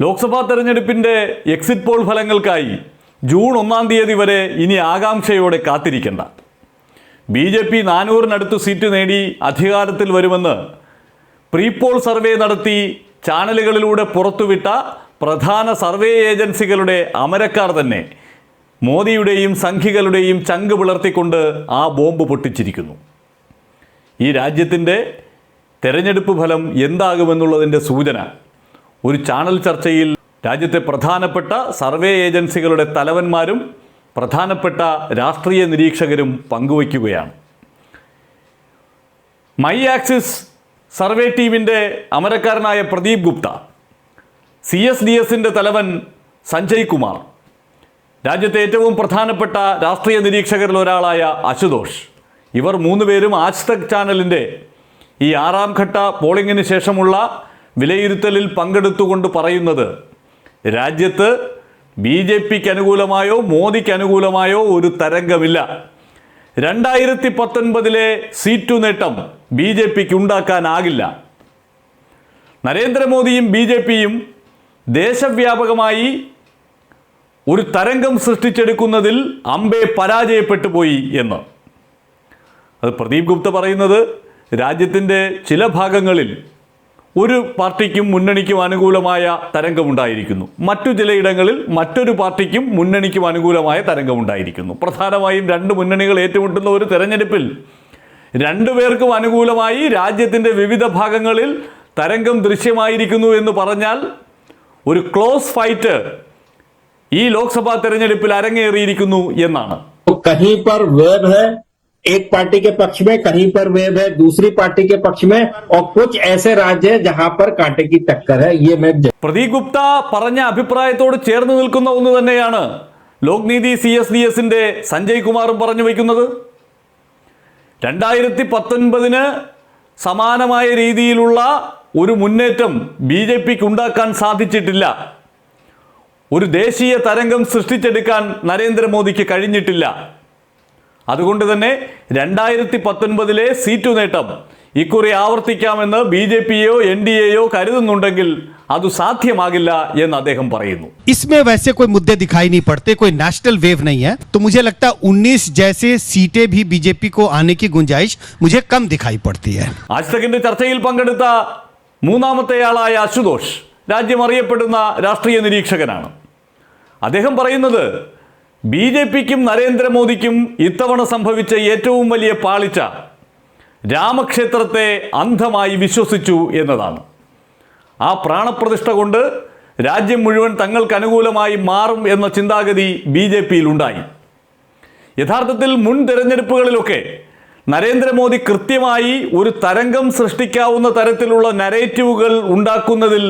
ലോക്സഭാ തെരഞ്ഞെടുപ്പിന്റെ exit poll ഫലങ്ങൾക്കായി June ഒന്നാം തീയതി വരെ ഇനി ആകാംക്ഷയോടെ കാത്തിരിക്കേണ്ട. ബി ജെ പി നാനൂറിനടുത്ത് സീറ്റ് നേടി അധികാരത്തിൽ വരുമെന്ന് പ്രീപോൾ സർവേ നടത്തി ചാനലുകളിലൂടെ പുറത്തുവിട്ട പ്രധാന സർവേ ഏജൻസികളുടെ അമരക്കാർ തന്നെ മോദിയുടെയും സംഘികളുടെയും ചങ്ക് പിളർത്തിക്കൊണ്ട് ആ ബോംബ് പൊട്ടിച്ചിരിക്കുന്നു. ഈ രാജ്യത്തിന്റെ തെരഞ്ഞെടുപ്പ് ഫലം എന്താകുമെന്നുള്ളതിന്റെ സൂചന ഒരു ചാനൽ ചർച്ചയിൽ രാജ്യത്തെ പ്രധാനപ്പെട്ട സർവേ ഏജൻസികളുടെ തലവന്മാരും പ്രധാനപ്പെട്ട രാഷ്ട്രീയ നിരീക്ഷകരും പങ്കുവയ്ക്കുകയാണ്. മൈ ആക്സിസ് സർവേ ടീമിന്റെ അമരക്കാരനായ Pradeep Gupta C S D എസിന്റെ തലവൻ സഞ്ജയ് കുമാർ രാജ്യത്തെ ഏറ്റവും പ്രധാനപ്പെട്ട രാഷ്ട്രീയ നിരീക്ഷകരിൽ ഒരാളായ അശുതോഷ്. ഇവർ മൂന്നുപേരും പേരും ആജ്തക് ചാനലിന്റെ ഈ ആറാം ഘട്ട പോളിംഗിന് ശേഷമുള്ള വിലയിരുത്തലിൽ പങ്കെടുത്തുകൊണ്ട് പറയുന്നത് രാജ്യത്ത് ബി ജെ പിക്ക് അനുകൂലമായോ മോദിക്ക് അനുകൂലമായോ ഒരു തരംഗമില്ല. രണ്ടായിരത്തി പത്തൊൻപതിലെ സീറ്റു നേട്ടം ബി ജെ പിക്ക് ഉണ്ടാക്കാനാകില്ല. നരേന്ദ്രമോദിയും ബി ജെ പിയും ദേശവ്യാപകമായി ഒരു തരംഗം സൃഷ്ടിച്ചെടുക്കുന്നതിൽ അമ്പെ പരാജയപ്പെട്ടു പോയി എന്ന്. അത് പ്രദീപ് ഗുപ്ത പറയുന്നത് രാജ്യത്തിന്റെ ചില ഭാഗങ്ങളിൽ ഒരു പാർട്ടിക്കും മുന്നണിക്കും അനുകൂലമായ തരംഗമുണ്ടായിരിക്കുന്നു മറ്റു ചിലയിടങ്ങളിൽ മറ്റൊരു പാർട്ടിക്കും മുന്നണിക്കും അനുകൂലമായ തരംഗമുണ്ടായിരിക്കുന്നു പ്രധാനമായും രണ്ട് മുന്നണികൾ ഏറ്റുമുട്ടുന്ന ഒരു തെരഞ്ഞെടുപ്പിൽ രണ്ടുപേർക്കും അനുകൂലമായി രാജ്യത്തിൻ്റെ വിവിധ ഭാഗങ്ങളിൽ തരംഗം ദൃശ്യമായിരിക്കുന്നു എന്ന് പറഞ്ഞാൽ ഒരു ക്ലോസ് ഫൈറ്റ് ഈ ലോക്സഭാ തെരഞ്ഞെടുപ്പിൽ അരങ്ങേറിയിരിക്കുന്നു എന്നാണ് तो कहीं पर वेब है एक पार्टी के पक्ष में कहीं पर वेब है दूसरी पार्टी के पक्ष में और कुछ ऐसे राज्य हैं जहां पर कांटे की टक्कर है ये मैं പ്രദീപ് ഗുപ്ത പറഞ്ഞ അഭിപ്രായത്തോട് ചേർന്ന് നിൽക്കുന്ന ഒന്ന് തന്നെയാണ് ലോക്നീതി സി എസ് ഡി എസിന്റെ സഞ്ജയ് കുമാറും പറഞ്ഞു വയ്ക്കുന്നത് രണ്ടായിരത്തി പത്തൊൻപതിന് സമാനമായ രീതിയിലുള്ള ഒരു മുന്നേറ്റം ബി ജെ പിക്ക് ഉണ്ടാക്കാൻ സാധിച്ചിട്ടില്ല ഒരു ദേശീയ തരംഗം സൃഷ്ടിച്ചെടുക്കാൻ നരേന്ദ്രമോദിക്ക് കഴിഞ്ഞിട്ടില്ല അതുകൊണ്ട് തന്നെ രണ്ടായിരത്തി പത്തൊൻപതിലെ സീറ്റു നേട്ടം ഇക്കുറി ആവർത്തിക്കാമെന്ന് ബി ജെ പിയോ എൻ ഡി എയോ കരുതുന്നുണ്ടെങ്കിൽ അത് സാധ്യമാകില്ല എന്ന് അദ്ദേഹം പറയുന്നു इसमें वैसे कोई मुद्दे दिखाई नहीं पड़ते कोई नेशनल वेव नहीं है तो मुझे लगता है 19 जैसे सीटें भी बीजेपी को आने की गुंजाइश मुझे कम दिखाई पड़ती है ആജ്തകിന്റെ ചർച്ചയിൽ പങ്കെടുത്ത മൂന്നാമത്തെയാളായ അശുതോഷ് രാജ്യം അറിയപ്പെടുന്ന രാഷ്ട്രീയ നിരീക്ഷകനാണ് അദ്ദേഹം പറയുന്നത് ബി ജെ പിക്കും നരേന്ദ്രമോദിക്കും ഇത്തവണ സംഭവിച്ച ഏറ്റവും വലിയ പാളിച്ച രാമക്ഷേത്രത്തെ അന്ധമായി വിശ്വസിച്ചു എന്നതാണ്. ആ പ്രാണപ്രതിഷ്ഠ കൊണ്ട് രാജ്യം മുഴുവൻ തങ്ങൾക്ക് അനുകൂലമായി മാറും എന്ന ചിന്താഗതി ബി ജെ പിയിൽ ഉണ്ടായി. യഥാർത്ഥത്തിൽ മുൻ തിരഞ്ഞെടുപ്പുകളിലൊക്കെ നരേന്ദ്രമോദി കൃത്യമായി ഒരു തരംഗം സൃഷ്ടിക്കാവുന്ന തരത്തിലുള്ള നരേറ്റീവുകൾ ഉണ്ടാക്കുന്നതിൽ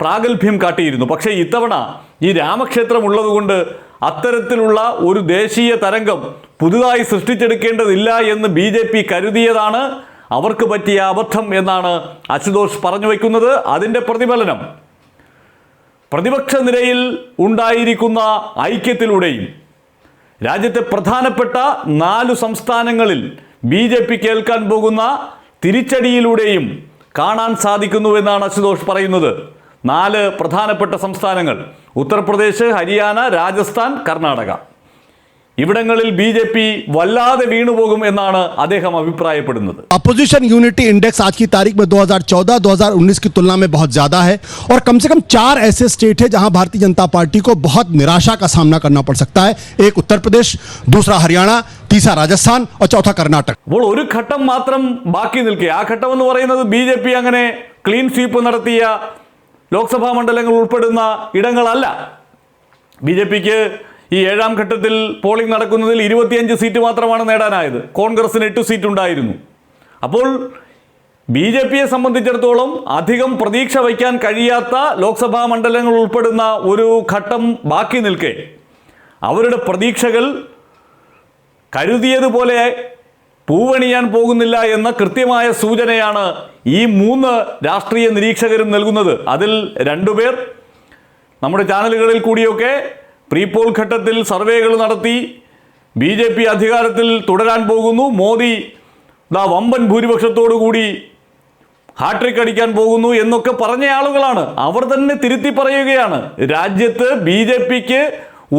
പ്രാഗൽഭ്യം കാട്ടിയിരുന്നു. പക്ഷേ ഇത്തവണ ഈ രാമക്ഷേത്രം ഉള്ളതുകൊണ്ട് അത്തരത്തിലുള്ള ഒരു ദേശീയ തരംഗം പുതുതായി സൃഷ്ടിച്ചെടുക്കേണ്ടതില്ല എന്ന് ബി ജെ പി കരുതിയതാണ്. അവർക്ക് പറ്റിയ അബദ്ധം എന്നാണ് അശുതോഷ് പറഞ്ഞു വയ്ക്കുന്നത്. അതിന്റെ പ്രതിഫലനം. പ്രതിപക്ഷ നിരയിൽ ഉണ്ടായിരിക്കുന്ന ഐക്യത്തിലൂടെയും രാജ്യത്തെ പ്രധാനപ്പെട്ട നാലു സംസ്ഥാനങ്ങളിൽ ബി ജെ പി കേൾക്കാൻ പോകുന്ന തിരിച്ചടിയിലൂടെയും കാണാൻ സാധിക്കുന്നുവെന്നാണ് അശുതോഷ് പറയുന്നത്. നാല് പ്രധാനപ്പെട്ട സംസ്ഥാനങ്ങൾ ഉത്തർപ്രദേശ് ഹരിയാന രാജസ്ഥാൻ കർണാടക ഇവിടങ്ങളിൽ ബി ജെ പി വല്ലാതെ വീണുപോകും എന്നാണ് അദ്ദേഹം അഭിപ്രായപ്പെടുന്നത് अपोजिशन यूनिटी इंडेक्स आज की तारीख में 2014-2019 की तुलना में बहुत ज्यादा है और कम से कम चार ऐसे स्टेट है जहां भारतीय जनता पार्टी को बहुत निराशा का सामना करना पड़ सकता है एक उत्तर प्रदेश दूसरा हरियाणा तीसरा राजस्थान और चौथा कर्नाटक അപ്പോൾ ഒരു ഘട്ടം മാത്രം ബാക്കി നിൽക്കുക ആ ഘട്ടം എന്ന് പറയുന്നത് ബി ജെ പി അങ്ങനെ ക്ലീൻ സ്വീപ്പ് നടത്തിയ ലോക്സഭാ മണ്ഡലങ്ങൾ ഉൾപ്പെടുന്ന ഇടങ്ങളല്ല. ബി ജെ പിക്ക് ഈ ഏഴാം ഘട്ടത്തിൽ പോളിംഗ് നടക്കുന്നതിൽ ഇരുപത്തിയഞ്ച് സീറ്റ് മാത്രമാണ് നേടാനായത്. കോൺഗ്രസിന് എട്ട് സീറ്റ് ഉണ്ടായിരുന്നു. അപ്പോൾ ബി ജെ പിയെ സംബന്ധിച്ചിടത്തോളം അധികം പ്രതീക്ഷ വയ്ക്കാൻ കഴിയാത്ത ലോക്സഭാ മണ്ഡലങ്ങൾ ഉൾപ്പെടുന്ന ഒരു ഘട്ടം ബാക്കി നിൽക്കെ. അവരുടെ പ്രതീക്ഷകൾ കരുതിയതുപോലെ പൂവണിയാൻ പോകുന്നില്ല എന്ന കൃത്യമായ സൂചനയാണ് ഈ മൂന്ന് രാഷ്ട്രീയ നിരീക്ഷകരും നൽകുന്നത്. അതിൽ രണ്ടുപേർ നമ്മുടെ ചാനലുകളിൽ കൂടിയൊക്കെ പ്രീപോൾ ഘട്ടത്തിൽ സർവേകൾ നടത്തി ബി ജെ പി അധികാരത്തിൽ തുടരാൻ പോകുന്നു. മോദി ദാ വമ്പൻ ഭൂരിപക്ഷത്തോടു കൂടി ഹാട്രിക് അടിക്കാൻ പോകുന്നു എന്നൊക്കെ പറഞ്ഞ ആളുകളാണ്. അവർ തന്നെ തിരുത്തി പറയുകയാണ്. രാജ്യത്ത് ബി ജെ പിക്ക്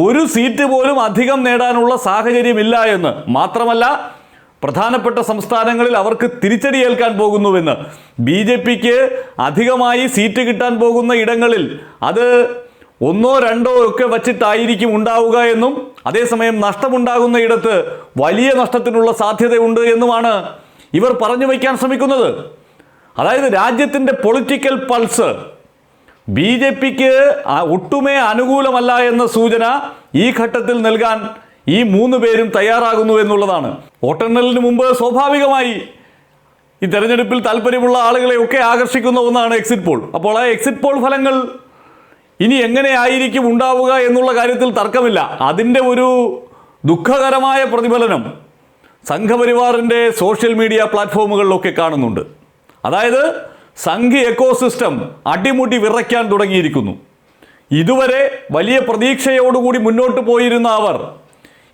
ഒരു സീറ്റ് പോലും അധികം നേടാനുള്ള സാഹചര്യമില്ല എന്ന്. മാത്രമല്ല പ്രധാനപ്പെട്ട സംസ്ഥാനങ്ങളിൽ അവർക്ക് തിരിച്ചടി ഏൽക്കാൻ പോകുന്നുവെന്ന്. ബി ജെ പിക്ക് അധികമായി സീറ്റ് കിട്ടാൻ പോകുന്ന ഇടങ്ങളിൽ അത് ഒന്നോ രണ്ടോ ഒക്കെ വച്ചിട്ടായിരിക്കും ഉണ്ടാവുക എന്നും അതേസമയം നഷ്ടമുണ്ടാകുന്ന ഇടത്ത് വലിയ നഷ്ടത്തിനുള്ള സാധ്യതയുണ്ട് എന്നുമാണ് ഇവർ പറഞ്ഞു വയ്ക്കാൻ ശ്രമിക്കുന്നത്. അതായത് രാജ്യത്തിന്റെ പൊളിറ്റിക്കൽ പൾസ് ബി ജെ പിക്ക് ഒട്ടുമേ അനുകൂലമല്ല എന്ന സൂചന ഈ ഘട്ടത്തിൽ നൽകാൻ ഈ മൂന്ന് പേരും തയ്യാറാകുന്നു എന്നുള്ളതാണ്. വോട്ടെണ്ണലിന് മുമ്പ് സ്വാഭാവികമായി ഈ തെരഞ്ഞെടുപ്പിൽ താല്പര്യമുള്ള ആളുകളെ ഒക്കെ ആകർഷിക്കുന്ന ഒന്നാണ് എക്സിറ്റ് പോൾ അപ്പോൾ ആ എക്സിറ്റ് പോൾ ഫലങ്ങൾ ഇനി എങ്ങനെയായിരിക്കും ഉണ്ടാവുക എന്നുള്ള കാര്യത്തിൽ തർക്കമില്ല. അതിന്റെ ഒരു ദുഃഖകരമായ പ്രതിഫലനം സംഘപരിവാറിന്റെ സോഷ്യൽ മീഡിയ പ്ലാറ്റ്ഫോമുകളിലൊക്കെ കാണുന്നുണ്ട്. അതായത് സംഘ് എക്കോസിസ്റ്റം അടിമുടി വിറയ്ക്കാൻ തുടങ്ങിയിരിക്കുന്നു. ഇതുവരെ വലിയ പ്രതീക്ഷയോടുകൂടി മുന്നോട്ട് പോയിരുന്ന അവർ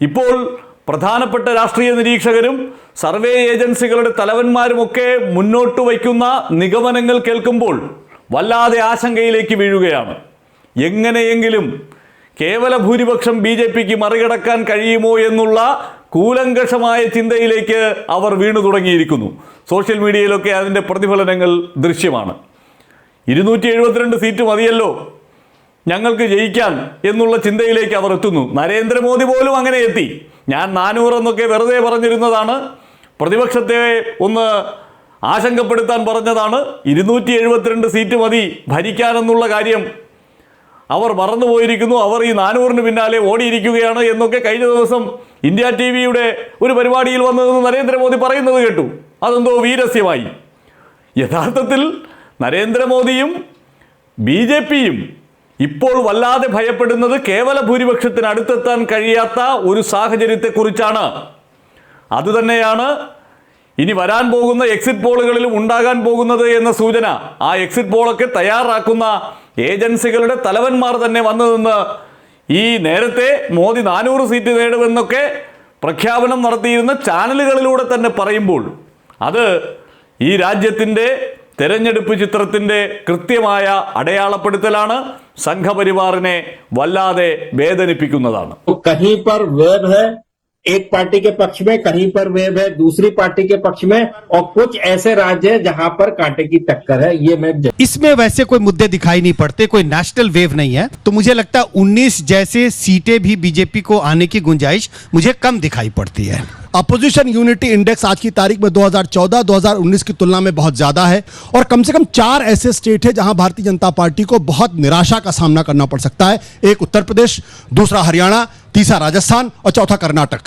ഇപ്പോൾ പ്രധാനപ്പെട്ട രാഷ്ട്രീയ നിരീക്ഷകരും സർവേ ഏജൻസികളുടെ തലവന്മാരുമൊക്കെ മുന്നോട്ട് വയ്ക്കുന്ന നിഗമനങ്ങൾ കേൾക്കുമ്പോൾ വല്ലാതെ ആശങ്കയിലേക്ക് വീഴുകയാണ്. എങ്ങനെയെങ്കിലും കേവല ഭൂരിപക്ഷം ബി ജെ പിക്ക് മറികടക്കാൻ കഴിയുമോ എന്നുള്ള കൂലങ്കഷമായ ചിന്തയിലേക്ക് അവർ വീണു തുടങ്ങിയിരിക്കുന്നു. സോഷ്യൽ മീഡിയയിലൊക്കെ അതിന്റെ പ്രതിഫലനങ്ങൾ ദൃശ്യമാണ്. ഇരുന്നൂറ്റി എഴുപത്തിരണ്ട് സീറ്റ് മതിയല്ലോ. ഞങ്ങൾക്ക് ജയിക്കാം എന്നുള്ള ചിന്തയിലേക്ക് അവർ എത്തുന്നു. നരേന്ദ്രമോദി പോലും അങ്ങനെ എത്തി. ഞാൻ നാനൂറെന്നൊക്കെ വെറുതെ പറഞ്ഞിരുന്നതാണ്. പ്രതിപക്ഷത്തെ ഒന്ന് ആശങ്കപ്പെടുത്താൻ പറഞ്ഞതാണ്. ഇരുന്നൂറ്റി എഴുപത്തിരണ്ട് സീറ്റ് മതി ഭരിക്കാനെന്നുള്ള കാര്യം അവർ മറന്നുപോയിരിക്കുന്നു. അവർ ഈ നാനൂറിന് പിന്നാലെ ഓടിയിരിക്കുകയാണ് എന്നൊക്കെ കഴിഞ്ഞ ദിവസം ഇന്ത്യ ടി വിയുടെ ഒരു പരിപാടിയിൽ വന്നതെന്ന് നരേന്ദ്രമോദി പറയുന്നത് കേട്ടു. അതെന്തോ വീരസ്യമായി. യഥാർത്ഥത്തിൽ നരേന്ദ്രമോദിയും ബി ജെ പിയും ഇപ്പോൾ വല്ലാതെ ഭയപ്പെടുന്നത് കേവല ഭൂരിപക്ഷത്തിന് അടുത്തെത്താൻ കഴിയാത്ത ഒരു സാഹചര്യത്തെക്കുറിച്ചാണ്. അതുതന്നെയാണ് ഇനി വരാൻ പോകുന്ന എക്സിറ്റ് പോളുകളിലും ഉണ്ടാകാൻ പോകുന്നത് എന്ന സൂചന. ആ എക്സിറ്റ് പോളൊക്കെ തയ്യാറാക്കുന്ന ഏജൻസികളുടെ തലവന്മാർ തന്നെ വന്നു നിന്ന് ഈ നേരത്തെ മോദി നാനൂറ് സീറ്റ് നേടുമെന്നൊക്കെ പ്രഖ്യാപനം നടത്തിയിരുന്ന ചാനലുകളിലൂടെ തന്നെ പറയുമ്പോൾ. അത് ഈ രാജ്യത്തിന്റെ തെരഞ്ഞെടുപ്പ് ചിത്രത്തിൻ്റെ കൃത്യമായ അടയാളപ്പെടുത്തലാണ് സംഘപരിവാറിനെ വല്ലാതെ വേദനിപ്പിക്കുന്നതാണ് तो कहीं पर वेब है एक पार्टी के पक्ष में कहीं पर वेब है दूसरी पार्टी के पक्ष में और कुछ ऐसे राज्य है जहां पर कांटे की टक्कर है ये मैं इसमें वैसे कोई मुद्दे दिखाई नहीं पड़ते कोई नेशनल वेव नहीं है तो मुझे लगता है 19 जैसे सीटें भी बीजेपी को आने की गुंजाइश मुझे कम दिखाई पड़ती है अपोजिशन यूनिटी इंडेक्स आज की तारीख में 2014-2019 की तुलना में बहुत ज़्यादा है और कम से कम चार ऐसे स्टेट है जहाँ भारतीय जनता पार्टी को बहुत निराशा का सामना करना पड़ सकता है। एक उत्तर प्रदेश, दूसरा हरियाणा, तीसरा राजस्थान और चौथा कर्नाटक।